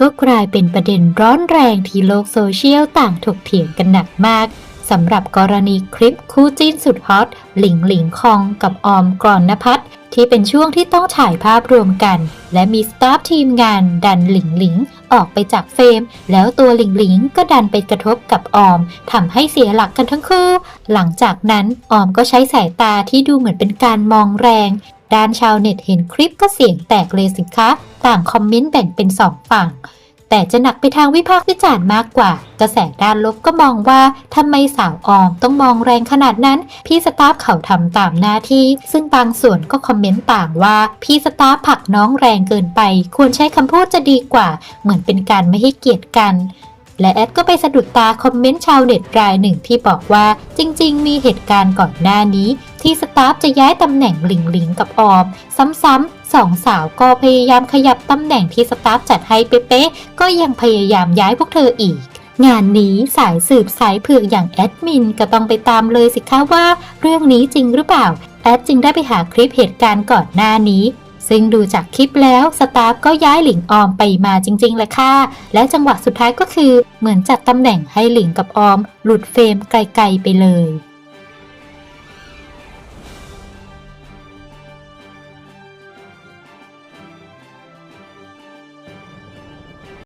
ก็กลายเป็นประเด็นร้อนแรงที่โลกโซเชียลต่างถกเถียงกันหนักมากสำหรับกรณีคลิปคู่จิ้นสุดฮอตหลิงหลิงคองกับออมกรอนนพัฒน์ที่เป็นช่วงที่ต้องถ่ายภาพรวมกัน และมีสตาฟทีมงานดันหลิงหลิงออกไปจากเฟรม แล้วตัวหลิงหลิงก็ดันไปกระทบกับออมทำให้เสียหลักกันทั้งคู่ หลังจากนั้นออมก็ใช้สายตาที่ดูเหมือนเป็นการมองแรง ด้านชาวเน็ตเห็นคลิปก็เสียงแตกเลยสิคะต่างคอมเมนต์แบ่งเป็นสองฝั่ง แต่จะหนักไปทางวิพากษ์วิจารณ์มากกว่า กระแสด้านลบก็มองว่าทำไมสาวออมต้องมองแรงขนาดนั้น พี่สตาฟเขาทำตามหน้าที่ ซึ่งบางส่วนก็คอมเมนต์ต่างว่า พี่สตาฟผลักน้องแรงเกินไป ควรใช้คำพูดจะดีกว่า เหมือนเป็นการไม่ให้เกียรติกัน และแอดก็ไปสะดุดตาคอมเมนต์ชาวเน็ตรายหนึ่งที่บอกว่าจริง ๆ มีเหตุการณ์ก่อนหน้านี้ ที่สตาฟจะย้ายตำแหน่งหลิงหลิงกับออม ซ้ำๆสองสาวก็พยายามขยับตำแหน่งที่สตาฟจัดให้เป๊ะๆก็ยังพยายามย้ายพวกเธออีกงานนี้สายสืบสายเผือกอย่างแอดมินก็ต้องไปตามเลยสิคะว่าเรื่องนี้จริงหรือเปล่า แอดจึงได้ไปหาคลิปเหตุการณ์ก่อนหน้านี้ ซึ่งดูจากคลิปแล้วสตาฟก็ย้ายหลิงออมไปมาจริงๆแหละค่ะ และจังหวะสุดท้ายก็คือเหมือนจัดตำแหน่งให้หลิงกับออม หลุดเฟรมไกลๆไปเลย